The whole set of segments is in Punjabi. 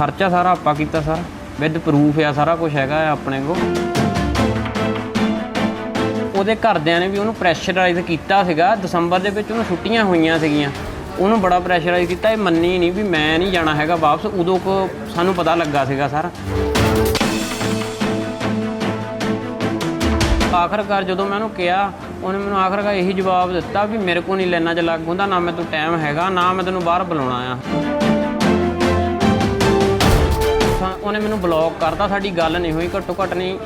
ਖਰਚਾ ਸਾਰਾ ਆਪਾਂ ਕੀਤਾ ਸਰ ਵਿਦ ਪ੍ਰੂਫ ਆ, ਸਾਰਾ ਕੁਝ ਹੈਗਾ ਆ ਆਪਣੇ ਕੋਲ। ਉਹਦੇ ਘਰਦਿਆਂ ਨੇ ਵੀ ਉਹਨੂੰ ਪ੍ਰੈਸ਼ਰਾਈਜ਼ ਕੀਤਾ ਸੀਗਾ, ਦਸੰਬਰ ਦੇ ਵਿੱਚ ਉਹਨੂੰ ਛੁੱਟੀਆਂ ਹੋਈਆਂ ਸੀਗੀਆਂ। ਉਹਨੂੰ ਬੜਾ ਪ੍ਰੈਸ਼ਰਾਈਜ਼ ਕੀਤਾ, ਇਹ ਮੰਨੀ ਨਹੀਂ ਵੀ ਮੈਂ ਨਹੀਂ ਜਾਣਾ ਹੈਗਾ ਵਾਪਸ, ਉਦੋਂ ਕੋ ਸਾਨੂੰ ਪਤਾ ਲੱਗਾ ਸੀਗਾ ਸਰ। ਆਖਰਕਾਰ ਜਦੋਂ ਮੈਂ ਉਹਨੂੰ ਕਿਹਾ, ਉਹਨੇ ਮੈਨੂੰ ਆਖਰਕਾਰ ਇਹੀ ਜਵਾਬ ਦਿੱਤਾ ਵੀ ਮੇਰੇ ਕੋ ਨਹੀਂ ਲੈਣਾ ਚ ਲੱਗ ਹੁੰਦਾ, ਨਾ ਮੈਂ ਤੂੰ ਟਾਈਮ ਹੈਗਾ, ਨਾ ਮੈਂ ਤੈਨੂੰ ਬਾਹਰ ਬੁਲਾਉਣਾ ਆ। ਉਹਨੇ ਮੈਨੂੰ ਬਲੌਕ ਕਰਤਾ ਸਾਡੀ ਗੱਲ ਨਹੀਂ ਹੋਈ ਘੱਟੋ ਘੱਟ ਨਹੀਂ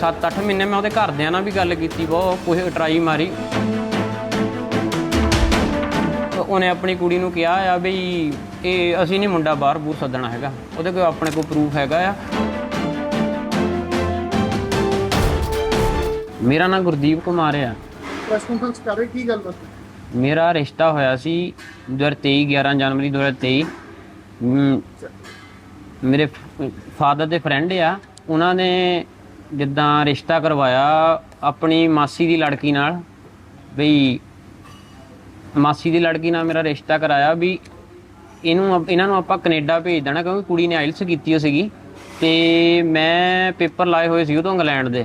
7-8 ਮਹੀਨੇ ਮੈਂ ਉਹਦੇ ਘਰਦਿਆਂ ਨਾਲ ਵੀ ਗੱਲ ਕੀਤੀ ਬਹੁਤ ਕੁਝ ਟਰਾਈ ਮਾਰੀ। ਉਹਨੇ ਆਪਣੀ ਕੁੜੀ ਨੂੰ ਕਿਹਾ ਆ ਵੀ ਇਹ ਅਸੀਂ ਨਹੀਂ ਮੁੰਡਾ ਬਾਹਰ ਬੂਰ ਸੱਦਣਾ ਹੈਗਾ ਉਹਦੇ ਕੋਲ ਆਪਣੇ ਕੋਲ ਪ੍ਰੂਫ ਹੈਗਾ ਆ। ਮੇਰਾ ਨਾਮ ਗੁਰਦੀਪ ਕੁਮਾਰ ਆ। ਪ੍ਰੈਸ ਕਾਨਫਰੰਸ ਕਰ ਰਹੇ ਕੀ ਗੱਲ ਬਾਤ ਮੇਰਾ ਰਿਸ਼ਤਾ ਹੋਇਆ ਸੀ 2023 11 ਜਨਵਰੀ 2023 ਮ, ਮੇਰੇ ਫਾਦਰ ਦੇ ਫਰੈਂਡ ਆ, ਉਹਨਾਂ ਨੇ ਜਿੱਦਾਂ ਰਿਸ਼ਤਾ ਕਰਵਾਇਆ ਆਪਣੀ ਮਾਸੀ ਦੀ ਲੜਕੀ ਨਾਲ, ਬਈ ਮਾਸੀ ਦੀ ਲੜਕੀ ਨਾਲ ਮੇਰਾ ਰਿਸ਼ਤਾ ਕਰਾਇਆ ਵੀ ਇਹਨੂੰ ਇਹਨਾਂ ਨੂੰ ਆਪਾਂ ਕੈਨੇਡਾ ਭੇਜ ਦੇਣਾ ਕਿਉਂਕਿ ਕੁੜੀ ਨੇ ਆਇਲਸ ਕੀਤੀ ਹੋ ਸੀਗੀ ਤੇ ਮੈਂ ਪੇਪਰ ਲਾਏ ਹੋਏ ਸੀ ਉਦੋਂ ਇੰਗਲੈਂਡ ਦੇ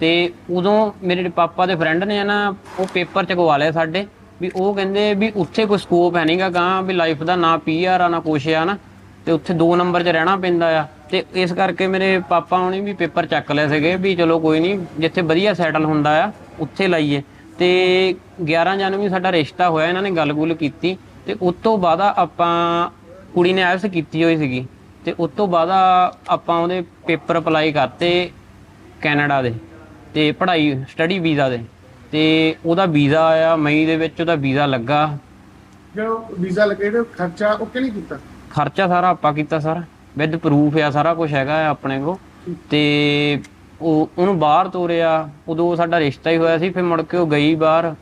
ਤੇ ਉਦੋਂ ਮੇਰੇ ਪਾਪਾ ਦੇ ਫਰੈਂਡ ਨੇ ਨਾ ਉਹ ਪੇਪਰ ਚਕਵਾ ਲਿਆ ਸਾਡੇ ਵੀ ਉਹ ਕਹਿੰਦੇ ਵੀ ਉੱਥੇ ਕੋਈ ਸਕੋਪ ਹੈ ਨਹੀਂਗਾ ਗਾਂ ਵੀ ਲਾਈਫ ਦਾ ਨਾ ਪੀਆਰ ਆ, ਨਾ ਕੁਛ ਆ ਨਾ। ਤੇ ਉੱਥੇ 2 ਨੰਬਰ 'ਚ ਰਹਿਣਾ ਪੈਂਦਾ ਆ। ਤੇ ਇਸ ਕਰਕੇ ਮੇਰੇ ਪਾਪਾ ਹੁਣੀ ਵੀ ਪੇਪਰ ਚੱਕ ਲਏ ਸੀਗੇ ਵੀ ਚਲੋ ਕੋਈ ਨਹੀਂ ਜਿੱਥੇ ਵਧੀਆ ਸੈਟਲ ਹੁੰਦਾ ਆ, ਉੱਥੇ ਲਾਈਏ। ਤੇ 11 ਜਨਵਰੀ ਸਾਡਾ ਰਿਸ਼ਤਾ ਹੋਇਆ, ਇਹਨਾਂ ਨੇ ਗੱਲ-ਗੁੱਲ ਕੀਤੀ। ਤੇ ਉਸ ਤੋਂ ਬਾਅਦ ਆਪਾਂ ਕੁੜੀ ਨੇ ਆਇਲਸ ਕੀਤੀ ਹੋਈ ਸੀਗੀ। ਤੇ ਉਸ ਤੋਂ ਬਾਅਦ ਆਪਾਂ ਉਹਦੇ ਪੇਪਰ ਅਪਲਾਈ ਕਰਤੇ ਕੈਨੇਡਾ ਦੇ ਤੇ ਪੜ੍ਹਾਈ ਸਟੱਡੀ ਵੀਜ਼ਾ ਦੇ। ਤੇ ਉਹਦਾ ਵੀਜ਼ਾ ਆਇਆ, ਮਈ ਦੇ ਵਿੱਚ ਉਹਦਾ ਵੀਜ਼ਾ ਲੱਗਾ। ਜੋ ਵੀਜ਼ਾ ਲੱਗੇ ਤੇ ਖਰਚਾ ਉਹ ਕਿ ਕੀਤਾ? ਖਰਚਾ ਸਾਰਾ ਆਪਾਂ ਕੀਤਾ ਸਰ ਵਿਦ ਪ੍ਰੂਫ ਆ, ਸਾਰਾ ਕੁਝ ਹੈਗਾ ਆ ਆਪਣੇ ਕੋ ਤੇ ਉਹ, ਉਹਨੂੰ ਬਾਹਰ ਤੋਰਿਆ, ਉਦੋਂ ਸਾਡਾ ਰਿਸ਼ਤਾ ਹੀ ਹੋਇਆ ਸੀ, ਫਿਰ ਮੁੜ ਕੇ ਉਹ ਗਈ ਬਾਹਰ।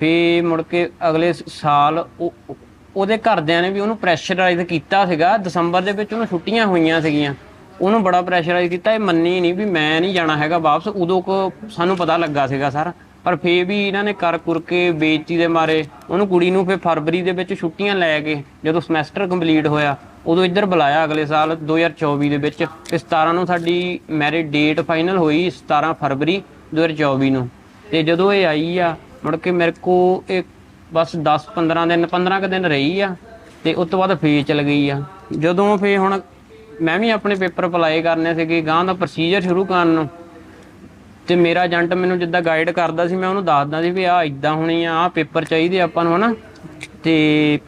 ਫਿਰ ਮੁੜ ਕੇ ਅਗਲੇ ਸਾਲ ਉਹ ਉਹ- ਉਹਦੇ ਘਰਦਿਆਂ ਨੇ ਵੀ ਉਹਨੂੰ ਪ੍ਰੈਸ਼ਰਾਈਜ਼ ਕੀਤਾ ਸੀਗਾ। ਦਸੰਬਰ ਦੇ ਵਿੱਚ ਉਹਨੂੰ ਛੁੱਟੀਆਂ ਹੋਈਆਂ ਸੀਗੀਆਂ। ਉਹਨੂੰ ਬੜਾ ਪ੍ਰੈਸ਼ਰਾਈਜ਼ ਕੀਤਾ, ਇਹ ਮੰਨੀ ਨਹੀਂ ਵੀ ਮੈਂ ਨਹੀਂ ਜਾਣਾ ਹੈਗਾ ਵਾਪਸ। ਉਦੋਂ ਕੋ ਸਾਨੂੰ ਪਤਾ ਲੱਗਾ ਸੀਗਾ ਸਰ ਪਰ ਫੇਰ ਵੀ ਇਹਨਾਂ ਨੇ ਕਰ ਕੁਰ ਕੇ ਬੇਇੱਜ਼ਤੀ ਦੇ ਮਾਰੇ। ਉਹਨੂੰ ਕੁੜੀ ਨੂੰ ਫੇਰ ਫਰਵਰੀ ਦੇ ਵਿੱਚ ਛੁੱਟੀਆਂ ਲੈ ਕੇ ਜਦੋਂ ਸਮੈਸਟਰ ਕੰਪਲੀਟ ਹੋਇਆ, ਉਦੋਂ ਇੱਧਰ ਬੁਲਾਇਆ ਅਗਲੇ ਸਾਲ 2024 ਦੇ ਵਿੱਚ ਤੇ 17 ਨੂੰ ਸਾਡੀ ਮੈਰਿਜ ਡੇਟ ਫਾਈਨਲ ਹੋਈ 17 ਫਰਵਰੀ 2024 ਨੂੰ। ਤੇ ਜਦੋਂ ਇਹ ਆਈ ਆ, ਮੁੜ ਕੇ ਮੇਰੇ ਕੋ ਇਹ ਬਸ 10 15 ਦਿਨ 15 ਕ ਦਿਨ ਰਹੀ ਆ ਤੇ ਉਸ ਤੋਂ ਬਾਅਦ ਫੇਰ ਚਲ ਗਈ ਆ। ਜਦੋਂ ਫੇਰ ਹੁਣ ਮੈਂ ਵੀ ਆਪਣੇ ਪੇਪਰ ਅਪਲਾਈ ਕਰਨੇ ਸੀਗੇ ਗਾਂ ਦਾ ਪ੍ਰੋਸੀਜਰ ਸ਼ੁਰੂ ਕਰਨ ਨੂੰ ਤੇ ਮੇਰਾ ਏਜੰਟ ਮੈਨੂੰ ਜਿੱਦਾਂ ਗਾਈਡ ਕਰਦਾ ਸੀ, ਮੈਂ ਉਹਨੂੰ ਦੱਸਦਾ ਸੀ ਵੀ ਆ ਇਦਾਂ ਹੋਣੀ ਆ ਆ ਪੇਪਰ ਚਾਹੀਦੇ ਆਪਾਂ ਨੂੰ, ਹਨਾ? ਤੇ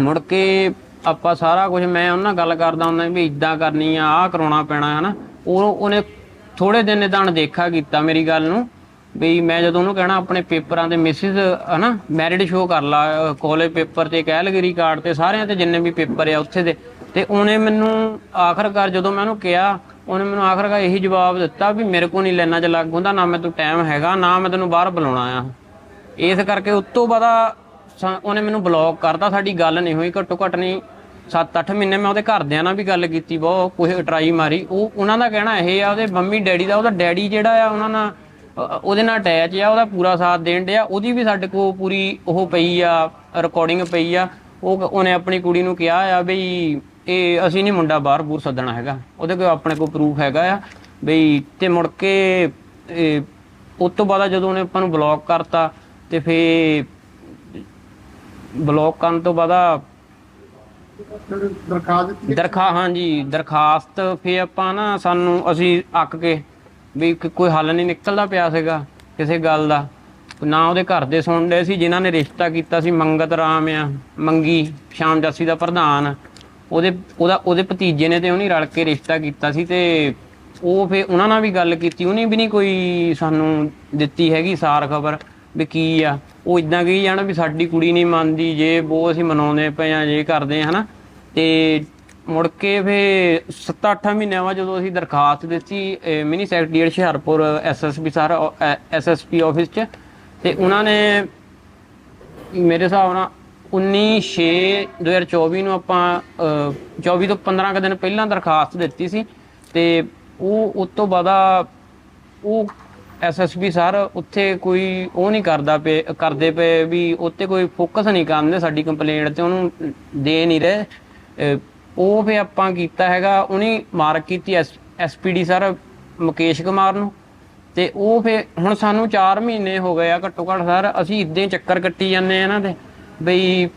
ਮੁੜ ਕੇ ਆਪਾਂ ਸਾਰਾ ਕੁਝ ਮੈਂ ਉਹਨਾਂ ਨਾਲ ਗੱਲ ਕਰਦਾ ਹੁੰਦਾ ਵੀ ਇਦਾਂ ਕਰਨੀ ਆ ਆ ਕਰਾਉਣਾ ਪੈਣਾ, ਹਨਾ? ਉਹ ਉਹਨੇ ਥੋੜੇ ਦਿਨ ਇਦਾਂ ਦੇਖਾ ਕੀਤਾ ਮੇਰੀ ਗੱਲ ਨੂੰ, ਵੀ ਮੈਂ ਜਦੋਂ ਉਹਨੂੰ ਕਹਿਣਾ ਆਪਣੇ ਪੇਪਰਾਂ ਤੇ ਮਿਸਿਸ ਹਨਾ? ਮੈਰਿਡ ਸ਼ੋ ਕਰ ਲਾ ਕਾਲਜ ਪੇਪਰ ਤੇ, ਕੈਲਗਰੀ ਕਾਰਡ ਤੇ, ਸਾਰਿਆਂ ਤੇ ਜਿੰਨੇ ਵੀ ਪੇਪਰ ਆ ਉੱਥੇ ਦੇ, ਤੇ ਉਹਨੇ ਮੈਨੂੰ ਆਖਰਕਾਰ ਜਦੋਂ ਮੈਂ ਉਹਨੂੰ ਕਿਹਾ ਉਹਨੇ ਮੈਨੂੰ ਆਖਰਕਾਰ ਇਹੀ ਜਵਾਬ ਦਿੱਤਾ ਵੀ ਮੇਰੇ ਕੋ ਨਹੀਂ ਲੈਣਾ ਚ ਲੱਗ ਹੁੰਦਾ, ਨਾ ਮੈਂ ਤੂੰ ਟਾਈਮ ਹੈਗਾ, ਨਾ ਮੈਂ ਤੈਨੂੰ ਬਾਹਰ ਬੁਲਾਉਣਾ ਆ। ਇਸ ਕਰਕੇ ਉਸ ਬਾਅਦ ਉਹਨੇ ਮੈਨੂੰ ਬਲੌਕ ਕਰਤਾ, ਸਾਡੀ ਗੱਲ ਨਹੀਂ ਹੋਈ, ਘੱਟੋ ਘੱਟ ਨਹੀਂ 7-8 ਮਹੀਨੇ ਮੈਂ ਉਹਦੇ ਘਰਦਿਆਂ ਨਾਲ ਵੀ ਗੱਲ ਕੀਤੀ ਬਹੁਤ ਕੁਝ ਟਰਾਈ ਮਾਰੀ। ਉਹ, ਉਹਨਾਂ ਦਾ ਕਹਿਣਾ ਇਹ ਆ, ਉਹਦੇ ਮੰਮੀ ਡੈਡੀ ਦਾ, ਉਹਦਾ ਡੈਡੀ ਜਿਹੜਾ ਆ, ਉਹਨਾਂ ਨਾਲ, ਅ- ਉਹਦੇ ਨਾਲ ਅਟੈਚ ਆ, ਉਹਦਾ ਪੂਰਾ ਸਾਥ ਦੇਣ ਡਿਆ, ਉਹਦੀ ਵੀ ਸਾਡੇ ਕੋਲ ਪੂਰੀ ਉਹ ਪਈ ਆ ਰਿਕਾਰਡਿੰਗ ਪਈ ਆ। ਉਹ ਉਹਨੇ ਆਪਣੀ ਕੁੜੀ ਨੂੰ ਕਿਹਾ ਆ ਬਈ ਇਹ ਅਸੀਂ ਨਹੀਂ ਮੁੰਡਾ ਬਾਹਰ ਬੂਰ ਸੱਦਣਾ ਹੈਗਾ। ਉਹਦੇ ਕੋਲ ਆਪਣੇ ਕੋਲ ਪ੍ਰੂਫ ਹੈਗਾ ਆ ਬਈ ਤੇ ਮੁੜ ਕੇ ਇਹ ਉਸ ਤੋਂ ਬਾਅਦ ਜਦੋਂ ਉਹਨੇ ਆਪਾਂ ਨੂੰ ਬਲੌਕ ਕਰਤਾ ਤੇ ਫੇ ਬਲੌਕ ਕਰਨ ਤੋਂ ਬਾਅਦ ਦਰਖਾਸਤ ਦਰਖਾ ਹਾਂਜੀ ਦਰਖਾਸਤ ਫੇ ਆਪਾਂ ਨਾ ਸਾਨੂੰ ਅਸੀਂ ਅੱਕ ਕੇ ਵੀ ਕੋਈ ਹੱਲ ਨਹੀਂ ਨਿਕਲਦਾ ਪਿਆ ਸੀਗਾ ਕਿਸੇ ਗੱਲ ਦਾ। ਨਾ ਉਹਦੇ ਘਰ ਦੇ ਸੁਣਦੇ ਸੀ ਜਿਨ੍ਹਾਂ ਨੇ ਰਿਸ਼ਤਾ ਕੀਤਾ ਸੀ ਮੰਗਤ ਰਾਮ ਆ ਮੰਗੀ ਸ਼ਾਮ ਜਾਸੀ ਦਾ ਪ੍ਰਧਾਨ। ਉਹਦੇ, ਉਹਦਾ, ਉਹਦੇ ਭਤੀਜੇ ਨੇ ਤੇ ਉਹਨੇ ਰਲ ਕੇ ਰਿਸ਼ਤਾ ਕੀਤਾ ਸੀ ਤੇ ਉਹ ਫੇ ਉਹਨਾਂ ਨਾਲ ਵੀ ਗੱਲ ਕੀਤੀ, ਉਹਨੇ ਵੀ ਨਹੀਂ ਕੋਈ ਸਾਨੂੰ ਦਿੱਤੀ ਹੈਗੀ ਸਾਰ ਖਬਰ ਵੀ ਕੀ ਆ। ਉਹ ਇਦਾਂ ਕਹੀ ਜਾਣ ਵੀ ਸਾਡੀ ਕੁੜੀ ਨਹੀਂ ਮੰਨਦੀ, ਜੇ ਉਹ ਅਸੀਂ ਮਨਾਉਂਦੇ ਪਏ ਆ ਜੇ ਕਰਦੇ ਆ ਹਨਾ। ਤੇ ਮੁੜ ਕੇ ਫੇ 7-8 ਮਹੀਨਿਆਂ ਬਾਅਦ ਜਦੋਂ ਅਸੀਂ ਦਰਖਾਸਤ ਦਿੱਤੀ mini secretariat Hoshiarpur SSP sir SSP office 'ਚ, ਤੇ ਉਹਨਾਂ ਨੇ ਮੇਰੇ ਹਿਸਾਬ ਨਾਲ 19/6/2024 ਨੂੰ ਆਪਾਂ ਅਹ, 24 ਤੋਂ 15 ਕੁ ਦਿਨ ਪਹਿਲਾਂ ਦਰਖਾਸਤ ਦਿੱਤੀ ਸੀ ਤੇ ਉਹ ਉਸ ਤੋਂ ਬਾਅਦ ਆ ਉਹ ਐਸਐਸਪੀ ਸਰ ਉੱਥੇ ਕੋਈ ਉਹ ਨਹੀਂ ਕਰਦਾ ਪਏ ਕਰਦੇ ਪਏ ਵੀ ਉੱਤੇ ਕੋਈ ਫੋਕਸ ਨਹੀਂ ਕਰਦੇ ਸਾਡੀ ਕੰਪਲੇਂਟ ਤੇ ਉਹਨੂੰ ਦੇ ਨਹੀਂ ਰਹੇ। ਉਹ ਫੇ ਆਪਾਂ ਕੀਤਾ ਹੈਗਾ ਉਹਨੇ ਮਾਰਕ ਕੀਤੀ ਐਸਪੀਡੀ ਸਰ ਮੁਕੇਸ਼ ਕੁਮਾਰ ਨੂੰ। ਤੇ ਉਹ ਫੇ ਹੁਣ ਸਾਨੂੰ 4 ਮਹੀਨੇ ਹੋ ਗਏ ਆ ਘੱਟੋ ਘੱਟ ਸਰ ਅਸੀਂ ਇਦਾਂ ਹੀ ਚੱਕਰ ਕੱਟੀ ਜਾਂਦੇ ਆ ਇਹਨਾਂ ਦੇ। ਬਈ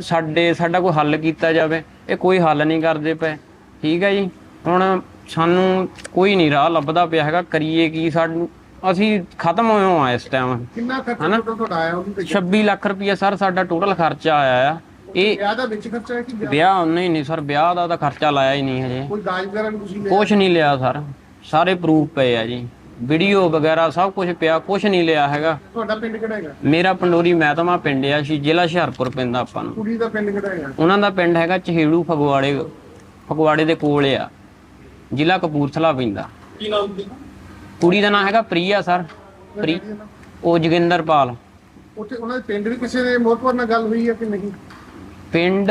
ਸਾਡੇ ਸਾਡਾ ਕੋਈ ਹੱਲ ਕੀਤਾ ਜਾਵੇ ਇਹ ਕੋਈ ਹੱਲ ਨਹੀਂ ਕਰਦੇ ਪਏ। ਠੀਕ ਹੈ ਜੀ? ਹੁਣ ਸਾਨੂੰ ਕੋਈ ਨਹੀਂ ਰਾਹ ਲੱਭਦਾ ਪਿਆ ਹੈਗਾ ਕਰੀਏ ਕੀ ਸਾਨੂੰ? ਅਸੀਂ ਖਤਮ ਹੋਏ ਹਾਂ ਇਸ ਟਾਈਮ ਕਿੰਨਾ ਖਰਚਾ ਹਨਾ? ਤੁਹਾਡਾ ਆਇਆ ਉਹਦੇ ਤੇ 26 ਲੱਖ ਰੁਪਈਆ ਸਰ ਸਾਡਾ ਟੋਟਲ ਖਰਚਾ ਆਇਆ ਆ। ਇਹ ਵਿਆਹ ਦਾ ਵਿੱਚ ਖਰਚਾ ਹੈ ਕਿ ਵਿਆਹ- ਵਿਆਹ ਨਹੀਂ ਨਹੀਂ ਸਰ ਵਿਆਹ ਦਾ ਤਾਂ ਖਰਚਾ ਲਾਇਆ ਹੀ ਨਹੀਂ ਹਜੇ। ਕੋਈ ਦਾਜ ਵਗੈਰਾ ਵੀ ਤੁਸੀਂ ਲਿਆ? ਕੁਛ ਨਹੀਂ ਲਿਆ ਸਰ। ਸਾਰੇ ਪ੍ਰੂਫ ਪਏ ਆ ਜੀ। ਵੀਡੀਓ ਵਗੈਰਾ ਸਭ ਕੁਝ ਪਿਆ ਕੁਛ ਨਹੀਂ ਲਿਆ ਹੈਗਾ। ਤੁਹਾਡਾ ਪਿੰਡ ਕਿਹੜਾ ਹੈਗਾ? ਮੇਰਾ ਪੰਡੋਰੀ ਮਹਿਤਮਾ ਪਿੰਡ ਆ ਸੀ ਜ਼ਿਲ੍ਹਾ ਹੁਸ਼ਿਆਰਪੁਰ ਪੈਂਦਾ ਆਪਾਂ ਨੂੰ। ਕੁੜੀ ਦਾ ਪਿੰਡ ਕਿਹੜਾ ਹੈਗਾ? ਉਹਨਾਂ ਦਾ ਪਿੰਡ ਹੈਗਾ ਚਹੇੜੂ ਫਗਵਾੜੇ ਫਗਵਾੜੇ ਦੇ ਕੋਲ ਆ। ਜ਼ਿਲ੍ਹਾ ਕਪੂਰਥਲਾ ਪੈਂਦਾ। ਕੀ ਨਾਮ ਦੀ? ਕੁੜੀ ਦਾ ਨਾਮ ਹੈਗਾ ਪ੍ਰੀਆ ਸਰ। ਪ੍ਰੀ ਉਹ ਜੋਗਿੰਦਰਪਾਲ ਉੱਥੇ ਉਹਨਾਂ ਦੇ ਪਿੰਡ ਵੀ ਕਿਸੇ ਦੇ ਮੋਹਤਵਰ ਨਾਲ ਗੱਲ ਹੋਈ ਹੈ ਕਿ ਨਹੀਂ? ਪਿੰਡ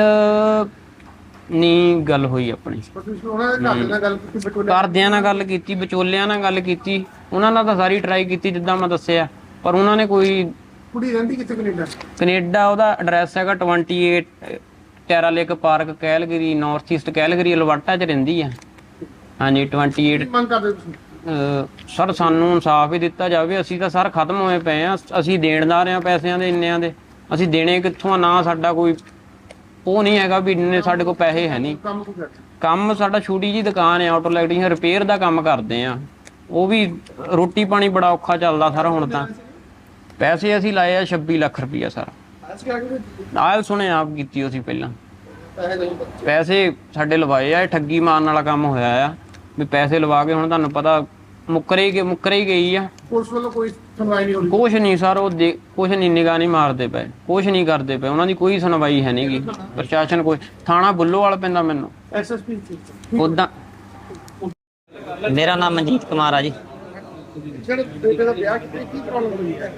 ਨਹੀਂ ਗੱਲ ਹੋਈ ਆਪਣੀ। ਪਰ ਤੁਸੀਂ ਉਹਨਾਂ ਦੇ ਘਰ ਦੇ ਨਾਲ ਗੱਲ ਕੀਤੀ ਬਟੋਲੇ ਘਰਦਿਆਂ ਨਾਲ ਗੱਲ ਕੀਤੀ ਵਿਚੋਲਿਆਂ ਨਾਲ ਗੱਲ ਕੀਤੀ ਉਹਨਾਂ ਨਾਲ ਤਾਂ ਸਾਰੀ ਟਰਾਈ ਕੀਤੀ ਜਿੱਦਾਂ ਮੈਂ ਦੱਸਿਆ ਪਰ ਉਹਨਾਂ ਨੇ ਕੋਈ ਕੁੜੀ ਰਹਿੰਦੀ ਕਿੱਥੇ ਕੈਨੇਡਾ? ਕੈਨੇਡਾ ਉਹਦਾ ਐਡਰੈਸ ਹੈਗਾ 28 Taralake park Calgary north east Calgary Alberta 'ਚ ਰਹਿੰਦੀ ਆ। ਹਾਂਜੀ 28 ਕੀ ਮੰਗ ਕਰਦੇ ਤੁਸੀਂ? ਅਹ ਸਰ ਸਾਨੂੰ ਇਨਸਾਫ ਹੀ ਦਿੱਤਾ ਜਾਵੇ ਅਸੀਂ ਤਾਂ ਸਰ ਖਤਮ ਹੋਏ ਪਏ ਆ ਅਸੀਂ ਦੇਣਦਾਰ ਆ ਪੈਸਿਆਂ ਦੇ ਇੰਨਿਆਂ ਦੇ ਅਸੀਂ ਦੇਣੇ ਕਿੱਥੋਂ ਆ ਨਾ ਸਾਡਾ ਕੋਈ ਉਹ ਨਹੀਂ ਹੈਗਾ ਵੀ ਇੰਨੇ ਸਾਡੇ ਕੋਲ ਪੈਸੇ ਹੈ ਨਹੀਂ। ਕੰਮ ਕੀ ਕਰਦੇ? ਕੰਮ ਸਾਡਾ ਛੋਟੀ ਜੀ ਦੁਕਾਨ ਹੈ ਆਟੋ ਇਲੈਕਟ੍ਰੀਸ਼ੀਅਨ ਰਿਪੇਅਰ ਦਾ ਕੰਮ ਕਰਦੇ ਆ ਉਹ ਵੀ ਰੋਟੀ ਪਾਣੀ ਬੜਾ ਔਖਾ ਚੱਲਦਾ ਸਰ ਹੁਣ ਤਾਂ। ਪੈਸੇ ਅਸੀਂ ਲਾਏ ਆ 26 ਲੱਖ ਰੁਪਈਆ ਸਰ। ਆਇਲ ਸੁਣੇ ਆਪ ਕੀਤੀ ਅਸੀਂ ਪਹਿਲਾਂ। ਪੈਸੇ ਨਹੀਂ ਪੈਸੇ ਸਾਡੇ ਲਵਾਏ ਆ ਇਹ ਠੱਗੀ ਮਾਰਨ ਵਾਲਾ ਕੰਮ ਹੋਇਆ ਆ। ਵੀ ਪੈਸੇ ਲਵਾ ਕੇ ਹੁਣ ਤੁਹਾਨੂੰ ਪਤਾ ਮੁੱਕਰੇ ਹੀ ਮੁੱਕਰੇ ਹੀ ਗਈ ਆ। ਪੁਲਿਸ ਵੱਲੋਂ ਕੋਈ ਸੁਣਵਾਈ ਨਹੀਂ ਹੋ ਰਹੀ ਕੁਛ ਨਹੀਂ ਸਰ ਉਹ ਦੇ- ਕੁਛ ਨਹੀਂ ਨਿਗਾਹ ਨਹੀਂ ਮਾਰਦੇ ਪਏ। ਕੁਛ ਨਹੀਂ ਕਰਦੇ ਪਏ। ਉਹਨਾਂ ਦੀ ਕੋਈ ਸੁਣਵਾਈ ਹੈ ਨਹੀਂਗੀ ਪ੍ਰਸ਼ਾਸਨ ਕੋਈ ਥਾਣਾ ਬੁੱਲੋਵਾਲ ਪੈਂਦਾ ਮੈਨੂੰ। ਐਸਐਸਪੀ ਉਦਾਂ ਮੇਰਾ ਨਾਮ ਮਨਜੀਤ ਕੁਮਾਰ ਆ ਜੀ। ਜਿਹੜੇ ਬੇਟੇ ਦਾ ਵਿਆਹ ਕੀਤਾ ਕੀ ਪ੍ਰੋਬਲਮ ਹੋਈ ਹੈ?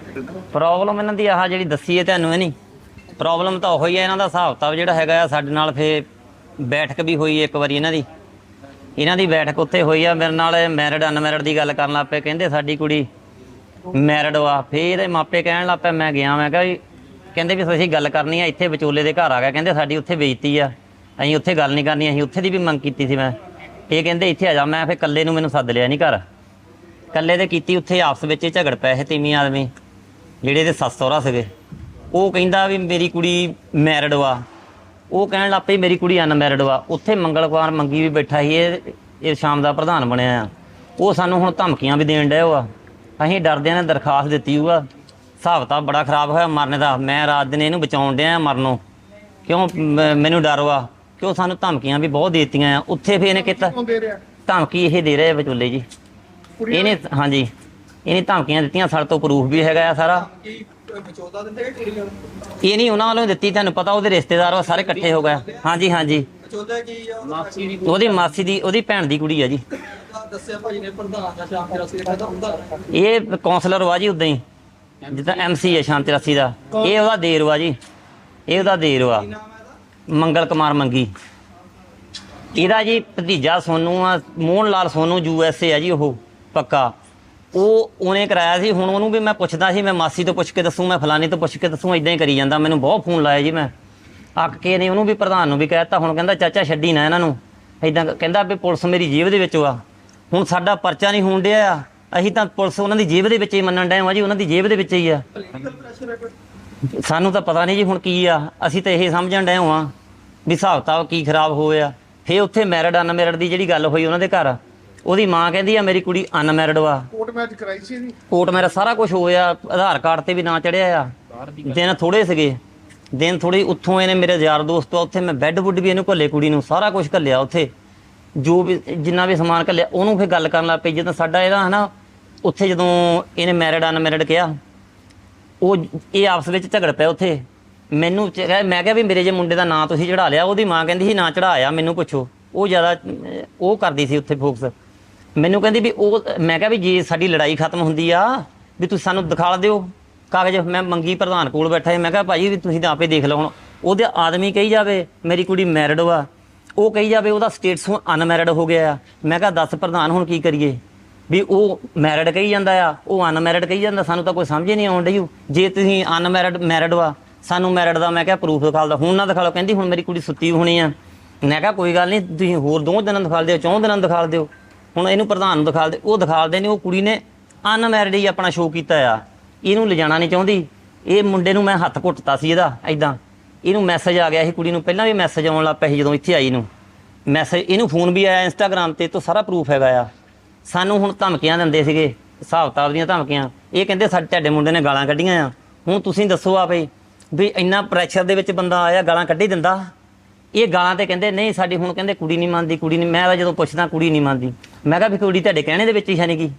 ਪ੍ਰੋਬਲਮ ਇਹਨਾਂ ਦੀ ਆਹ ਜਿਹੜੀ ਦੱਸੀ ਹੈ ਤੁਹਾਨੂੰ ਇਹ ਨਹੀਂ। ਪ੍ਰੋਬਲਮ ਤਾਂ ਉਹੀ ਹੈ ਇਹਨਾਂ ਦਾ ਹਿਸਾਬ ਕਿਤਾਬ ਜਿਹੜਾ ਹੈਗਾ ਆ ਸਾਡੇ ਨਾਲ ਫੇ ਬੈਠਕ ਵੀ ਹੋਈ ਇੱਕ ਵਾਰੀ ਇਹਨਾਂ ਦੀ। ਇਹਨਾਂ ਦੀ ਬੈਠਕ ਉੱਥੇ ਹੋਈ ਆ, ਮੇਰੇ ਨਾਲ ਮੈਰਿਡ ਅਨਮੈਰਿਡ ਦੀ ਗੱਲ ਕਰਨ ਲੱਗ ਪਏ, ਕਹਿੰਦੇ ਸਾਡੀ ਕੁੜੀ ਮੈਰਿਡ ਵਾ ਫੇ ਇਹਦੇ ਮਾਪੇ ਕਹਿਣ ਲੱਗ ਪਏ, ਮੈਂ ਗਿਆ, ਮੈਂ ਕਿਹਾ ਵੀ ਕਹਿੰਦੇ ਵੀ ਅਸੀਂ ਗੱਲ ਕਰਨੀ ਆ, ਇੱਥੇ ਵਿਚੋਲੇ ਦੇ ਘਰ ਆ ਗਿਆ ਕਹਿੰਦੇ ਸਾਡੀ ਉੱਥੇ ਬੇਇੱਜ਼ਤੀ ਆ। ਅਸੀਂ ਉੱਥੇ ਗੱਲ ਨਹੀਂ ਕਰਨੀ, ਅਸੀਂ ਉੱਥੇ ਦੀ ਵੀ ਮੰਗ ਕੀਤੀ ਸੀ ਮੈਂ। ਇਹ ਕਹਿੰਦੇ ਇੱਥੇ ਆ ਜਾ, ਮੈਂ ਫੇ ਇਕੱਲੇ ਨੂੰ ਮੈਨੂੰ ਸੱਦ ਲਿਆ ਨਹੀਂ ਘਰ। ਇਕੱਲੇ ਤੇ ਕੀਤੀ ਉੱਥੇ ਆਪਸ ਵਿੱਚ ਹੀ ਝਗੜ ਪਏ ਇਹ ਤੀਵੀਂ ਆਦਮੀ, ਜਿਹੜੇ ਇਹਦੇ ਸੱਸ ਸਹੁਰਾ ਸੀਗੇ। ਉਹ ਕਹਿੰਦਾ ਵੀ ਮੇਰੀ ਕੁੜੀ ਮੈਰਿਡ ਵਾ। ਉਹ ਕਹਿਣ ਲੱਗ ਪਈ ਮੇਰੀ ਕੁੜੀ ਅਨਮੈਰਿਡ ਵਾ। ਉੱਥੇ ਮੰਗਲਵਾਰ ਮੰਗੀ ਵੀ ਬੈਠਾ ਸੀ ਇਹ ਇਹ ਸ਼ਾਮ ਦਾ ਪ੍ਰਧਾਨ ਬਣਿਆ ਆ। ਉਹ ਸਾਨੂੰ ਹੁਣ ਧਮਕੀਆਂ ਵੀ ਦੇਣ ਡਿਆ ਵਾ। ਅਸੀਂ ਡਰਦਿਆਂ ਨੇ ਦਰਖਾਸਤ ਦਿੱਤੀ ਹੋਆ ਹਿਸਾਬ ਤਾਂ ਬੜਾ ਖਰਾਬ ਹੋਇਆ ਮਰਨ ਦਾ। ਮੈਂ ਰਾਤ ਦਿਨ ਇਹਨੂੰ ਬਚਾਉਣ ਡਿਆ ਮਰਨੋਂ। ਕਿਉਂ ਮੈਨੂੰ ਡਰ ਵਾ? ਕਿਉਂ ਸਾਨੂੰ ਧਮਕੀਆਂ ਵੀ ਬਹੁਤ ਦੇਤੀਆਂ ਆ? ਉੱਥੇ ਫੇ ਇਹਨੇ ਕੀਤਾ। ਧਮਕੀ ਇਹ ਦੇ ਰਹੇ ਵਿਚੋਲੇ ਜੀ। ਇਹਨੇ ਹਾਂਜੀ। ਇਹਨੇ ਧਮਕੀਆਂ ਦਿੱਤੀਆਂ। ਸਾਡੇ ਤੋਂ ਪ੍ਰੂਫ ਵੀ ਹੈਗਾ ਆ ਸਾਰਾ। ਇਹ ਨਹੀਂ ਉਹਨਾਂ ਵੱਲੋਂ ਦਿੱਤੀ ਤੁਹਾਨੂੰ ਪਤਾ ਉਹਦੇ ਰਿਸ਼ਤੇਦਾਰ ਉਹ ਸਾਰੇ ਇਕੱਠੇ ਹੋ ਗਏ। ਹਾਂਜੀ ਹਾਂਜੀ। ਉਹਦੀ ਮਾਸੀ ਦੀ ਉਹਦੀ ਭੈਣ ਦੀ ਕੁੜੀ ਆ ਜੀ। ਦੱਸਿਆ ਭਾਜੀ ਨੇ ਪ੍ਰਧਾਨ ਦਾ ਸ਼ਾਮ ਤੇਰਾ ਸੀ ਕਹਿੰਦਾ ਹੁੰਦਾ। ਇਹ ਕਾਉਂਸਲਰ ਵਾ ਜੀ ਉਦਾਂ ਹੀ। ਜਿੱਦਾਂ ਐਮਸੀ ਹੈ ਸ਼ਾਂਤੀ ਰਾਸੀ ਦਾ। ਇਹ ਉਹਦਾ ਦੇਰ ਵਾ ਜੀ। ਇਹ ਉਹਦਾ ਦੇਰ ਵਾ। ਮੰਗਲ ਕੁਮਾਰ ਮੰਗੀ। ਇਹਦਾ ਜੀ ਭਤੀਜਾ ਸੋਨੂ ਆ Mohan Lal Sonu U S A ਆ ਜੀ ਉਹ ਪੱਕਾ। ਉਹ ਉਹਨੇ ਕਰਾਇਆ ਸੀ, ਹੁਣ ਉਹਨੂੰ ਵੀ ਮੈਂ ਪੁੱਛਦਾ ਸੀ, ਮੈਂ ਮਾਸੀ ਤੋਂ ਪੁੱਛ ਕੇ ਦੱਸੂ, ਮੈਂ ਫਲਾਨੀ ਤੋਂ ਪੁੱਛ ਕੇ ਦੱਸੂ ਇਦਾਂ ਹੀ ਕਰੀ ਜਾਂਦਾ, ਮੈਨੂੰ ਬਹੁਤ ਫੋਨ ਲਾਇਆ ਜੀ ਮੈਂ। ਅੱਕ ਕੇ ਨੇ ਉਹਨੂੰ ਵੀ ਪ੍ਰਧਾਨ ਨੂੰ ਵੀ ਕਹਿਤਾ ਹੁਣ ਕਹਿੰਦਾ, ਚਾਚਾ ਛੱਡੀ ਨਾ ਇਹਨਾਂ ਨੂੰ। ਇਦਾਂ ਕਹਿੰਦਾ ਵੀ ਪੁਲਿਸ ਮੇਰੀ ਜੇਬ ਦੇ ਵਿੱਚ ਆ। ਹੁਣ ਸਾਡਾ ਪਰਚਾ ਨਹੀਂ ਹੋਣ ਡਿਆ। ਆ ਅਸੀਂ ਤਾਂ ਪੁਲਿਸ ਉਹਨਾਂ ਦੀ ਜੇਬ ਦੇ ਵਿੱਚ ਹੀ ਮੰਨਣ ਡਏ ਆ ਜੀ, ਉਹਨਾਂ ਦੀ ਜੇਬ ਦੇ ਵਿੱਚ ਹੀ ਆ। ਸਾਨੂੰ ਤਾਂ ਪਤਾ ਨਹੀਂ ਜੀ ਹੁਣ ਕੀ ਆ। ਅਸੀਂ ਤਾਂ ਇਹ ਸਮਝਣ ਡਏ ਹਾਂ ਵੀ ਹਿਸਾਬ ਕਿਤਾਬ ਕੀ ਖਰਾਬ ਹੋਇਆ। ਫੇ ਉੱਥੇ ਮੈਰਿਡ ਅਨਮੈਰਿਡ ਦੀ ਜਿਹੜੀ ਗੱਲ ਹੋਈ ਉਹਨਾਂ ਦੇ ਘਰ। ਉਹਦੀ ਮਾਂ ਕਹਿੰਦੀ ਆ ਮੇਰੀ ਕੁੜੀ ਅਨਮੈਰਿਡ ਵਾ। ਕੋਰਟ ਮੈਚ ਕਰਾਈ ਸੀ ਇਹਦੀ? ਕੋਰਟ ਮੇਰਾ ਸਾਰਾ ਕੁਝ ਹੋਇਆ ਆਧਾਰ ਕਾਰਡ ਤੇ ਵੀ ਨਾਂ ਚੜਿਆ ਆ। ਦਿਨ ਥੋੜੇ ਸੀਗੇ। ਦਿਨ ਥੋੜੀ ਉੱਥੋਂ ਇਹਨੇ ਮੇਰੇ ਯਾਰ ਦੋਸਤ ਆ ਉੱਥੇ ਮੈਂ ਬੈੱਡ ਬੁੱਡ ਵੀ ਇਹਨੂੰ ਘੱਲੇ ਕੁੜੀ ਨੂੰ ਸਾਰਾ ਕੁਝ ਘੱਲਿਆ ਉੱਥੇ। ਜੋ ਵੀ ਜਿੰਨਾ ਵੀ ਸਮਾਨ ਘੱਲਿਆ ਉਹਨੂੰ ਫਿਰ ਗੱਲ ਕਰਨ ਲੱਗ ਪਈ। ਜਦੋਂ ਸਾਡਾ ਇਹਦਾ ਹਨਾ ਉੱਥੇ ਜਦੋਂ ਇਹਨੇ ਮੈਰਿਡ ਅਨਮੈਰਿਡ ਕਿਹਾ ਉਹ ਇਹ ਆਪਸ ਵਿੱਚ ਝਗੜ ਪਿਆ ਉੱਥੇ। ਮੈਨੂੰ ਮੈਂ ਕਿਹਾ ਵੀ ਮੇਰੇ ਜੇ ਮੁੰਡੇ ਦਾ ਨਾਂ ਤੁਸੀਂ ਚੜਾ ਲਿਆ ਉਹਦੀ ਮਾਂ ਕਹਿੰਦੀ ਸੀ ਨਾਂ ਚੜਾਇਆ ਮੈਨੂੰ ਪੁੱਛੋ। ਉਹ ਜ਼ਿਆਦਾ ਉਹ ਕਰਦੀ ਸੀ ਉੱਥੇ ਫੋਕਸ। ਮੈਨੂੰ ਕਹਿੰਦੀ ਵੀ ਉਹ, ਮੈਂ ਕਿਹਾ ਵੀ ਜੇ ਸਾਡੀ ਲੜਾਈ ਖਤਮ ਹੁੰਦੀ ਆ, ਵੀ ਤੁਸੀਂ ਸਾਨੂੰ ਦਿਖਾ ਦਿਓ ਕਾਗਜ਼। ਮੈਂ ਮੰਗੀ ਪ੍ਰਧਾਨ ਕੋਲ ਬੈਠਾ ਸੀ, ਮੈਂ ਕਿਹਾ ਭਾਜੀ ਵੀ ਤੁਸੀਂ ਤਾਂ ਆਪੇ ਦੇਖ ਲਓ ਹੁਣ। ਉਹਦੇ ਆਦਮੀ ਕਹੀ ਜਾਵੇ, ਮੇਰੀ ਕੁੜੀ ਮੈਰਿਡ ਵਾ। ਉਹ ਕਹੀ ਜਾਵੇ ਉਹਦਾ ਸਟੇਟਸ ਹੁਣ ਅਨਮੈਰਿਡ ਹੋ ਗਿਆ ਆ। ਮੈਂ ਕਿਹਾ ਦੱਸ ਪ੍ਰਧਾਨ ਹੁਣ ਕੀ ਕਰੀਏ? ਵੀ ਉਹ ਮੈਰਿਡ ਕਹੀ ਜਾਂਦਾ ਆ, ਉਹ ਅਨਮੈਰਿਡ ਕਹੀ ਜਾਂਦਾ, ਸਾਨੂੰ ਤਾਂ ਕੋਈ ਸਮਝ ਹੀ ਨਹੀਂ ਆਉਣ ਡਈ। ਜੇ ਤੁਸੀਂ ਅਨਮੈਰਿਡ ਮੈਰਿਡ ਵਾ, ਸਾਨੂੰ ਮੈਰਿਡ ਦਾ ਮੈਂ ਕਿਹਾ ਪ੍ਰੂਫ ਦਿਖਾਲਦਾ ਹੁਣ ਨਾ ਦਿਖਾ ਲਓ ਕਹਿੰਦੀ ਹੁਣ ਮੇਰੀ ਕੁੜੀ ਸੁੱਤੀ ਹੋਣੀ ਆ। ਮੈਂ ਕਿਹਾ ਕੋਈ ਗੱਲ ਨਹੀਂ, ਤੁਸੀਂ ਹੋਰ ਦੋ ਦਿਨਾਂ ਦਿਖਾ ਦਿਓ, ਚੌਂ ਦਿਨਾਂ ਦਿਖਾ ਦਿਓ। ਹੁਣ ਇਹਨੂੰ ਪ੍ਰਧਾਨ ਨੂੰ ਦਿਖਾਲ ਦੇ ਉਹ ਦਿਖਾਲਦੇ ਨੇ, ਉਹ ਕੁੜੀ ਨੇ ਅਨਮੈਰਿਡ ਹੀ ਆਪਣਾ ਸ਼ੋਅ ਕੀਤਾ ਆ। ਇਹਨੂੰ ਲਿਜਾਣਾ ਨਹੀਂ ਚਾਹੁੰਦੀ। ਇਹ ਮੁੰਡੇ ਨੂੰ ਮੈਂ ਹੱਥ ਘੁੱਟਤਾ ਸੀ ਇਹਦਾ ਐਦਾਂ ਇਹਨੂੰ ਮੈਸੇਜ ਆ ਗਿਆ ਸੀ ਕੁੜੀ ਨੂੰ। ਪਹਿਲਾਂ ਵੀ ਮੈਸੇਜ ਆਉਣ ਲੱਗ ਪਿਆ ਸੀ ਜਦੋਂ ਇੱਥੇ ਆਈ ਨੂੰ। ਮੈਸੇਜ ਇਹਨੂੰ ਫੋਨ ਵੀ ਆਇਆ ਇੰਸਟਾਗ੍ਰam ਤੇ ਤੋਂ ਸਾਰਾ ਪ੍ਰੂਫ ਹੈਗਾ ਆ। ਸਾਨੂੰ ਹੁਣ ਧਮਕੀਆਂ ਦਿੰਦੇ ਸੀਗੇ, ਹਿਸਾਬ ਕਿਤਾਬ ਦੀਆਂ ਧਮਕੀਆਂ। ਇਹ ਕਹਿੰਦੇ ਸਾਡੇ ਤੁਹਾਡੇ ਮੁੰਡੇ ਨੇ ਗਾਲਾਂ ਕੱਢੀਆਂ ਆ। ਹੁਣ ਤੁਸੀਂ ਦੱਸੋ ਆਪੇ ਵੀ ਇੰਨਾ ਪ੍ਰੈਸ਼ਰ ਦੇ ਵਿੱਚ ਬੰਦਾ ਆਇਆ, ਗਾਲਾਂ ਕੱਢੀ ਦਿੰਦਾ। ਇਹ ਗਾਲਾਂ ਤੇ ਕਹਿੰਦੇ, ਨਹੀਂ, ਸਾਡੀ ਹੁਣ ਕਹਿੰਦੇ ਕੁੜੀ ਨਹੀਂ ਮੰਨਦੀ, ਕੁੜੀ ਨਹੀਂ ਮੈਂ ਤਾਂ ਜਦੋਂ ਪੁੱਛਦਾ, ਕੁੜੀ ਨਹੀਂ ਮੰਨਦੀ? ਮੈਂ ਕਿਹਾ, ਵੀ ਕੁੜੀ ਤੁਹਾਡੇ ਕਹਿਣੇ ਦੇ ਵਿੱਚ ਹੀ ਹੈ ਨਹੀਂਗੀ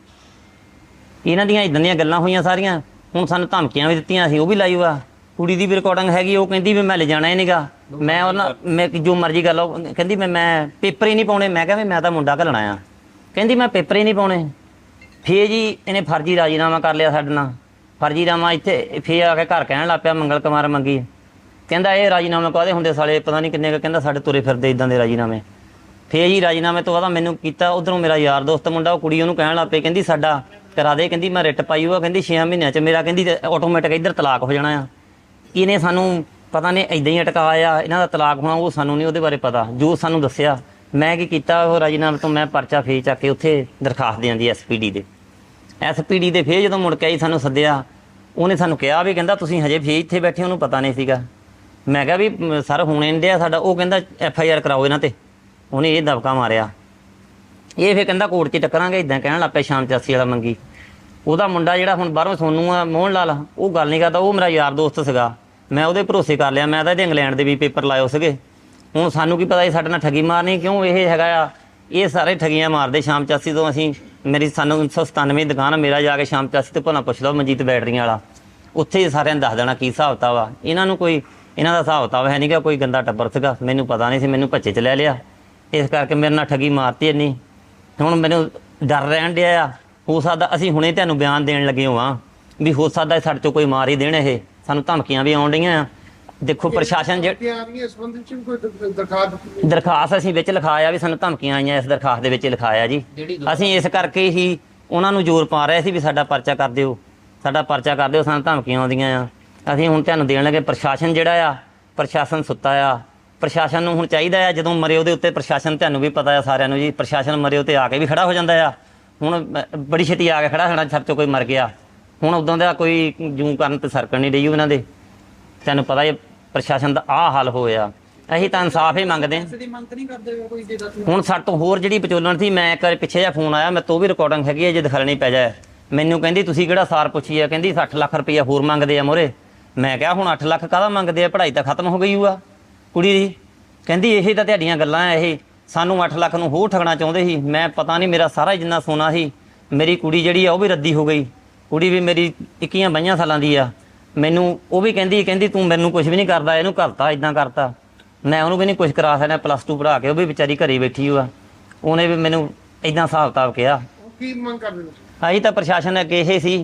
ਇਹਨਾਂ ਦੀਆਂ ਇਦਾਂ ਦੀਆਂ ਗੱਲਾਂ ਹੋਈਆਂ ਸਾਰੀਆਂ। ਹੁਣ ਸਾਨੂੰ ਧਮਕੀਆਂ ਵੀ ਦਿੱਤੀਆਂ ਸੀ, ਉਹ ਵੀ ਲਾਈਵ ਆ ਕੁੜੀ ਦੀ ਵੀ ਰਿਕਾਰਡਿੰਗ ਹੈਗੀ, ਉਹ ਕਹਿੰਦੀ ਵੀ ਮੈਂ ਲੈ ਜਾਣਾ ਹੀ ਨਹੀਂਗਾ ਮੈਂ ਉਹਨਾਂ ਮੈਂ ਜੋ ਮਰਜ਼ੀ ਗੱਲ ਲਓ ਕਹਿੰਦੀ ਮੈਂ ਮੈਂ ਪੇਪਰ ਹੀ ਨਹੀਂ ਪਾਉਣੇ। ਮੈਂ ਕਿਹਾ ਵੀ ਮੈਂ ਤਾਂ ਮੁੰਡਾ ਘੱਲਣਾ ਆ। ਕਹਿੰਦੀ, ਮੈਂ ਪੇਪਰ ਹੀ ਨਹੀਂ ਪਾਉਣੇ। ਫੇ ਜੀ ਇਹਨੇ ਫਰਜ਼ੀ ਰਾਜੀਨਾਮਾ ਕਰ ਲਿਆ ਸਾਡੇ ਨਾਲ। ਫਰਜ਼ੀਨਾਮਾ ਇੱਥੇ ਫੇਰ ਆ ਕੇ ਘਰ ਕਹਿਣ ਲੱਗ ਪਿਆ, ਮੰਗਲ ਕੁਮਾਰ ਮੰਗੀ। ਕਹਿੰਦਾ ਇਹ ਰਾਜੀਨਾਮੇ ਕਾਹਦੇ ਹੁੰਦੇ ਸਾਲੇ? ਪਤਾ ਨਹੀਂ ਕਿੰਨੇ ਕੁ ਕਹਿੰਦਾ ਸਾਡੇ ਤੁਰੇ ਫਿਰਦੇ ਇਦਾਂ ਦੇ ਰਾਜੀਨਾਮੇ। ਫੇਰ ਜੀ ਰਾਜੀਨਾਮੇ ਤੋਂ ਬਾਅਦ ਮੈਨੂੰ ਕੀਤਾ, ਉਧਰੋਂ ਮੇਰਾ ਯਾਰ ਦੋਸਤ ਮੁੰਡਾ, ਉਹ ਕੁੜੀ ਉਹਨੂੰ ਕਹਿਣ ਲੱਗ ਪਈ, ਕਹਿੰਦੀ ਸਾਡਾ ਕਰਾ ਦੇ, ਕਹਿੰਦੀ ਮੈਂ ਰਿਟ ਪਾਈ ਹੋਆ, ਕਹਿੰਦੀ 6 ਮਹੀਨਿਆਂ ਚ ਮੇਰਾ, ਕਹਿੰਦੀ ਆਟੋਮੈਟਿਕ ਇੱਧਰ ਤਲਾਕ ਹੋ ਜਾਣਾ ਆ। ਇਹਨੇ ਸਾਨੂੰ, ਪਤਾ ਨਹੀਂ ਇਦਾਂ ਹੀ ਅਟਕਾਇਆ ਇਹਨਾਂ ਦਾ ਤਲਾਕ ਹੋਣਾ ਉਹ ਸਾਨੂੰ ਨਹੀਂ ਉਹਦੇ ਬਾਰੇ ਪਤਾ। ਜੋ ਸਾਨੂੰ ਦੱਸਿਆ, ਮੈਂ ਕੀ ਕੀਤਾ ਉਹ ਰਾਜੀਨਾਮੇ ਤੋਂ, ਮੈਂ ਪਰਚਾ ਫੇਰ ਚੱਕ ਕੇ ਉੱਥੇ ਦਰਖਾਸਤ ਦੇ ਆਂਦੀ ਐਸਪੀਡੀ ਦੇ। ਐਸਪੀਡੀ ਦੇ ਫੇਰ ਜਦੋਂ ਮੁੜ ਕੇ ਆਈ, ਸਾਨੂੰ ਸੱਦਿਆ, ਉਹਨੇ ਸਾਨੂੰ ਕਿਹਾ ਵੀ ਕਹਿੰਦਾ ਤੁਸੀਂ ਹਜੇ ਫੇਰ ਇੱਥੇ ਬੈਠੇ ਉਹਨੂੰ ਪਤਾ ਨਹੀਂ ਸੀਗਾ। ਮੈਂ ਕਿਹਾ ਵੀ ਮ, ਸਰ ਹੁਣ ਨਹੀਂ ਆ ਸਾਡਾ। ਉਹ ਕਹਿੰਦਾ ਐਫ ਆਈ ਆਰ ਕਰਾਓ ਇਹਨਾਂ ਤੇ। ਉਹਨੇ ਇਹ ਦਬਕਾ ਮਾਰਿਆ। ਇਹ ਫੇਰ ਕਹਿੰਦਾ ਕੋਰਟ 'ਚ ਟੱਕਰਾਂਗੇ। ਇਦਾਂ ਕਹਿਣ ਲੱਗ ਪਿਆ ਸ਼ਾਮ 84 ਵਾਲਾ ਮੰਗੀ। ਉਹਦਾ ਮੁੰਡਾ ਜਿਹੜਾ ਹੁਣ ਬਾਹਰੋਂ ਸੋਨੂੰ ਆ ਮੋਹਨ ਲਾਲ ਉਹ ਗੱਲ ਨਹੀਂ ਕਰਦਾ। ਉਹ ਮੇਰਾ ਯਾਰ ਦੋਸਤ ਸੀਗਾ। ਮੈਂ ਉਹਦੇ ਭਰੋਸੇ ਕਰ ਲਿਆ। ਮੈਂ ਤਾਂ ਇਹਦੇ ਇੰਗਲੈਂਡ ਦੇ ਵੀ ਪੇਪਰ ਲਾਇਓ ਸੀਗੇ। ਹੁਣ ਸਾਨੂੰ ਕੀ ਪਤਾ ਇਹ ਸਾਡੇ ਨਾਲ ਠੱਗੀ ਮਾਰਨੀ ਕਿਉਂ ਇਹ ਹੈਗਾ ਆ। ਇਹ ਸਾਰੇ ਠੱਗੀਆਂ ਮਾਰਦੇ ਸ਼ਾਮ 84 ਤੋਂ ਅਸੀਂ। ਮੇਰੀ ਸਾਨੂੰ 1997 ਦੁਕਾਨ ਆ, ਮੇਰਾ ਜਾ ਕੇ ਸ਼ਾਮ 84 ਤੇ ਭਲਾ ਪੁੱਛ ਲਓ ਮਨਜੀਤ ਬੈਟਰੀਆਂ ਵਾਲਾ। ਉੱਥੇ ਹੀ ਸਾਰਿਆਂ ਨੂੰ ਦੱਸ ਦੇਣਾ ਕੀ ਹਿਸਾਬ ਕਿਤਾਬ ਆ। ਇਹਨਾਂ ਨੂੰ ਕੋਈ ਇਹਨਾਂ ਦਾ ਹਿਸਾਬ ਕਿਤਾਬ ਹੈ ਨਹੀਂਗਾ ਕੋਈ ਗੰਦਾ ਟੱਬਰ ਸੀਗਾ। ਮੈਨੂੰ ਪਤਾ ਨਹੀਂ ਸੀ ਮੈਨੂੰ ਭੱਜੇ ਚ ਲੈ ਲਿਆ। ਇਸ ਕਰਕੇ ਮੇਰੇ ਨਾਲ ਠੱਗੀ ਮਾਰਤੀ ਇੰਨੀ। ਹੁਣ ਮੈਨੂੰ ਡਰ ਰਹਿਣ ਡਿਆ ਆ। ਹੋ ਸਕਦਾ ਅਸੀਂ ਹੁਣੇ ਤੁਹਾਨੂੰ ਬਿਆਨ ਦੇਣ ਲੱਗੇ ਹੋਵਾਂ ਵੀ ਹੋ ਸਕਦਾ ਸਾਡੇ ਚੋਂ ਕੋਈ ਮਾਰ ਹੀ ਦੇਣ ਇਹ। ਸਾਨੂੰ ਧਮਕੀਆਂ ਵੀ ਆਉਣ ਡਈਆਂ ਆ। ਦੇਖੋ ਪ੍ਰਸ਼ਾਸਨ ਜੇ ਕਿ ਆ ਰਹੀਆਂ ਇਸ ਸੰਬੰਧ ਵਿੱਚ ਵੀ ਕੋਈ ਦ- ਦਰਖਾਸਤ ਦਿੱਤੀ? ਦਰਖਾਸਤ ਅਸੀਂ ਵਿੱਚ ਲਿਖਾਇਆ ਵੀ ਸਾਨੂੰ ਧਮਕੀਆਂ ਆਈਆਂ ਇਸ ਦਰਖਾਸਤ ਦੇ ਵਿੱਚ ਲਿਖਾਇਆ ਜੀ। ਅਸੀਂ ਇਸ ਕਰਕੇ ਹੀ ਉਹਨਾਂ ਨੂੰ ਜ਼ੋਰ ਪਾ ਰਹੇ ਸੀ ਵੀ ਸਾਡਾ ਪਰਚਾ ਕਰ ਦਿਓ। ਸਾਡਾ ਪਰਚਾ ਕਰ ਦਿਓ ਸਾਨੂੰ ਧਮਕੀਆਂ ਆਉਂਦੀਆਂ ਆ। ਅਸੀਂ ਹੁਣ ਤੁਹਾਨੂੰ ਦੇਣ ਲੱਗੇ ਪ੍ਰਸ਼ਾਸਨ ਜਿਹੜਾ ਆ ਪ੍ਰਸ਼ਾਸਨ ਸੁੱਤਾ ਆ। ਪ੍ਰਸ਼ਾਸਨ ਨੂੰ ਹੁਣ ਚਾਹੀਦਾ ਆ ਜਦੋਂ ਮਰੇ ਉਹਦੇ ਉੱਤੇ ਪ੍ਰਸ਼ਾਸਨ ਤੁਹਾਨੂੰ ਵੀ ਪਤਾ ਆ ਸਾਰਿਆਂ ਨੂੰ ਜੀ ਪ੍ਰਸ਼ਾਸਨ ਮਰੇ ਉੱਤੇ ਆ ਕੇ ਵੀ ਖੜਾ ਹੋ ਜਾਂਦਾ ਆ। ਹੁਣ ਬੜੀ ਛੇਤੀ ਆ ਕੇ ਖੜਾ ਹੋਣਾ ਛੱਤ 'ਚੋਂ ਕੋਈ ਮਰ ਗਿਆ। ਹੁਣ ਉਦੋਂ ਦਾ ਕੋਈ ਜੂੰ ਕਰਨ ਤੇ ਸਰਕਣ ਨਹੀਂ ਰਹੀ ਉਹਨਾਂ ਦੇ। ਤੁਹਾਨੂੰ ਪਤਾ ਹੈ ਪ੍ਰਸ਼ਾਸਨ ਦਾ ਆਹ ਹਾਲ ਹੋਇਆ। ਅਸੀਂ ਤਾਂ ਇਨਸਾਫ ਹੀ ਮੰਗਦੇ ਹਾਂ। ਹੁਣ ਸਾਡੇ ਤੋਂ ਹੋਰ ਜਿਹੜੀ ਵਿਚੋਲਣ ਸੀ ਮੈਂ ਇੱਕ ਵਾਰੀ ਪਿੱਛੇ ਜਿਹਾ ਫੋਨ ਆਇਆ ਮੈਂ ਤੋਂ ਵੀ ਰਿਕਾਰਡਿੰਗ ਹੈਗੀ ਹੈ ਜੇ ਦਿਖਾਣੀ ਪੈ ਜਾਏ। ਮੈਨੂੰ ਕਹਿੰਦੀ ਤੁਸੀਂ ਕਿਹੜਾ ਸਾਰ ਪੁੱਛੀ ਆ? ਕਹਿੰਦੀ 60 ਲੱਖ ਰੁਪਈਆ ਹੋਰ ਮੰਗਦੇ ਆ ਮੋਰੇ। ਮੈਂ ਕਿਹਾ ਹੁਣ 8 ਲੱਖ ਕਾਹਦਾ ਮੰਗਦੇ ਆ? ਪੜ੍ਹਾਈ ਤਾਂ ਖਤਮ ਹੋ ਗਈ ਹੋਆ ਕੁੜੀ ਦੀ ਕਹਿੰਦੀ ਇਹ ਤਾਂ ਤੁਹਾਡੀਆਂ ਗੱਲਾਂ ਆ ਇਹ। ਸਾਨੂੰ 8 ਲੱਖ ਨੂੰ ਹੋਰ ਠਗਣਾ ਚਾਹੁੰਦੇ ਸੀ। ਮੈਂ ਪਤਾ ਨਹੀਂ ਮੇਰਾ ਸਾਰਾ ਜਿੰਨਾ ਸੋਨਾ ਸੀ ਮੇਰੀ ਕੁੜੀ ਜਿਹੜੀ ਆ ਉਹ ਵੀ ਰੱਦੀ ਹੋ ਗਈ। ਕੁੜੀ ਵੀ ਮੇਰੀ 21 22 ਸਾਲਾਂ ਦੀ ਆ। ਮੈਨੂੰ ਉਹ ਵੀ ਕਹਿੰਦੀ ਕਹਿੰਦੀ ਤੂੰ ਮੈਨੂੰ ਕੁਝ ਵੀ ਨਹੀਂ ਕਰਦਾ ਇਹਨੂੰ ਕਰਤਾ ਇਦਾਂ ਕਰਤਾ। ਮੈਂ ਉਹਨੂੰ ਵੀ ਨਹੀਂ ਕੁਝ ਕਰਾ ਸਕਦਾ ਪਲੱਸ 2 ਪੜ੍ਹਾ ਕੇ ਉਹ ਵੀ ਵਿਚਾਰੀ ਘਰੇ ਬੈਠੀ ਹੋਆ ਉਹਨੇ ਵੀ ਮੈਨੂੰ ਇਦਾਂ ਹਿਸਾਬ ਕਿਤਾਬ ਕਿਹਾ। ਕੀ ਮੰਗ ਕਰਦੇ ਨੇ ਅਸੀਂ ਤਾਂ ਪ੍ਰਸ਼ਾਸਨ ਅੱਗੇ ਇਹ ਸੀ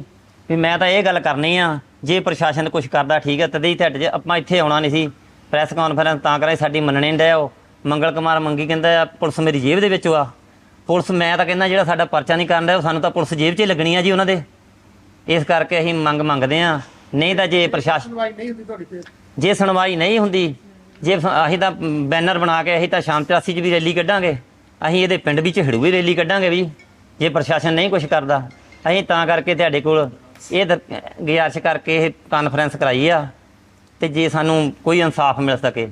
ਵੀ ਮੈਂ ਤਾਂ ਇਹ ਗੱਲ ਕਰਨੀ ਆ ਜੇ ਪ੍ਰਸ਼ਾਸਨ ਕੁਝ ਕਰਦਾ ਠੀਕ ਹੈ ਤਦੇ ਹੀ ਤੁਹਾਡੇ 'ਚ ਆਪਾਂ ਇੱਥੇ ਆਉਣਾ ਨਹੀਂ ਸੀ। ਪ੍ਰੈਸ ਕਾਨਫਰੰਸ ਤਾਂ ਕਰਾਈ ਸਾਡੀ ਮੰਨਣੇ ਨਹੀਂ ਡਿਆ ਉਹ। ਮੰਗਲ ਕੁਮਾਰ ਮੰਗੀ ਕਹਿੰਦਾ ਆ ਪੁਲਿਸ ਮੇਰੀ ਜੇਬ ਦੇ ਵਿੱਚ ਆ। ਪੁਲਿਸ ਮੈਂ ਤਾਂ ਕਹਿੰਦਾ ਜਿਹੜਾ ਸਾਡਾ ਪਰਚਾ ਨਹੀਂ ਕਰਨ ਡਿਆ ਉਹ ਸਾਨੂੰ ਤਾਂ ਪੁਲਿਸ ਜੇਬ 'ਚ ਹੀ ਲੱਗਣੀ ਆ ਜੀ ਉਹਨਾਂ ਦੇ। ਇਸ ਕਰਕੇ ਅਸੀਂ ਮੰਗ ਮੰਗਦੇ ਆ ਨਹੀਂ ਤਾਂ ਜੇ ਪ੍ਰਸ਼ਾਸਨ ਸੁਣਵਾਈ ਨਹੀਂ ਹੁੰਦੀ ਤੁਹਾਡੀ ਫੇਰ? ਜੇ ਸੁਣਵਾਈ ਨਹੀਂ ਹੁੰਦੀ ਜੇ ਅਸੀਂ ਤਾਂ ਬੈਨਰ ਬਣਾ ਕੇ ਅਸੀਂ ਤਾਂ ਸ਼ਾਮ 84 ਚ ਵੀ ਰੈਲੀ ਕੱਢਾਂਗੇ। ਅਸੀਂ ਇਹਦੇ ਪਿੰਡ ਵਿੱਚ ਹਿੜੂ ਵੀ ਰੈਲੀ ਕੱਢਾਂਗੇ ਵੀ ਜੇ ਪ੍ਰਸ਼ਾਸਨ ਨਹੀਂ ਕੁਝ ਕਰਦਾ। ਅਸੀਂ ਤਾਂ ਕਰਕੇ ਤੁਹਾਡੇ ਕੋਲ ਇਹ ਦਰ- ਗੁਜ਼ਾਰਿਸ਼ ਕਰਕੇ ਇਹ ਕਾਨਫਰੰਸ ਕਰਾਈ ਆ, ਤੇ ਜੇ ਸਾਨੂੰ ਕੋਈ ਇਨਸਾਫ ਮਿਲ ਸਕੇ।